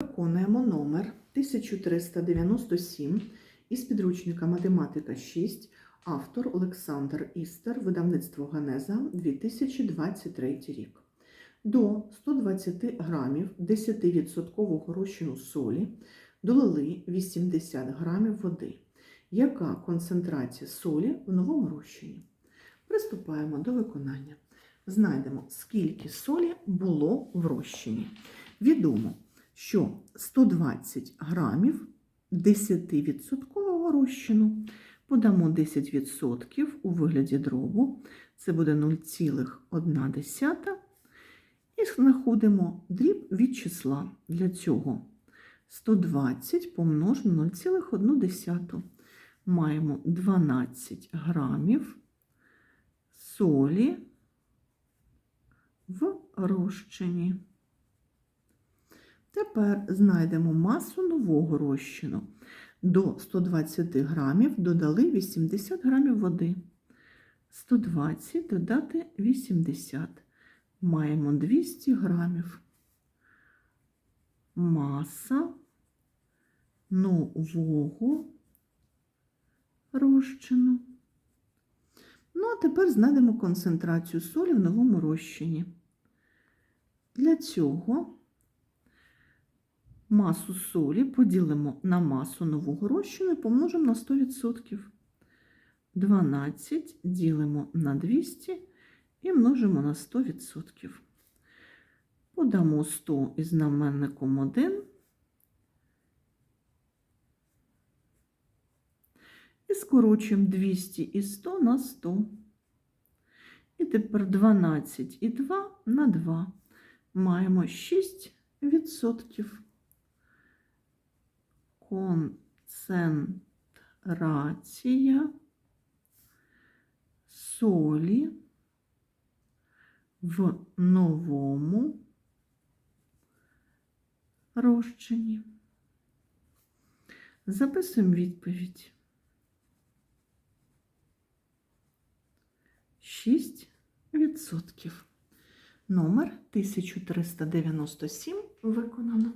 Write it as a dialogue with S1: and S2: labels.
S1: Виконуємо номер 1397 із підручника Математика 6, автор Олександр Істер, видавництво Генеза 2023 рік. До 120 грамів 10% розчину солі долили 80 грамів води. Яка концентрація солі в новому розчині? Приступаємо до виконання. Знайдемо, скільки солі було в розчині. Відомо, що 120 грамів 10% розчину подамо 10% у вигляді дробу, це буде 0,1. І знаходимо дріб від числа. Для цього 120 помножимо 0,1. Маємо 12 грамів солі в розчині. Тепер знайдемо масу нового розчину. До 120 грамів додали 80 грамів води. 120 додати 80. Маємо 200 грамів. Маса нового розчину. Ну, а тепер знайдемо концентрацію солі в новому розчині. Для цього масу солі поділимо на масу нового розчину і помножимо на 100%. 12 ділимо на 200 і множимо на 100%. Подамо 100 із знаменником 1. І скорочуємо 200 і 100 на 100. І тепер 12 і 2 на 2. Маємо 6%. Концентрація солі в новому розчині. Записуємо відповідь. 6%. Номер 1397 виконано.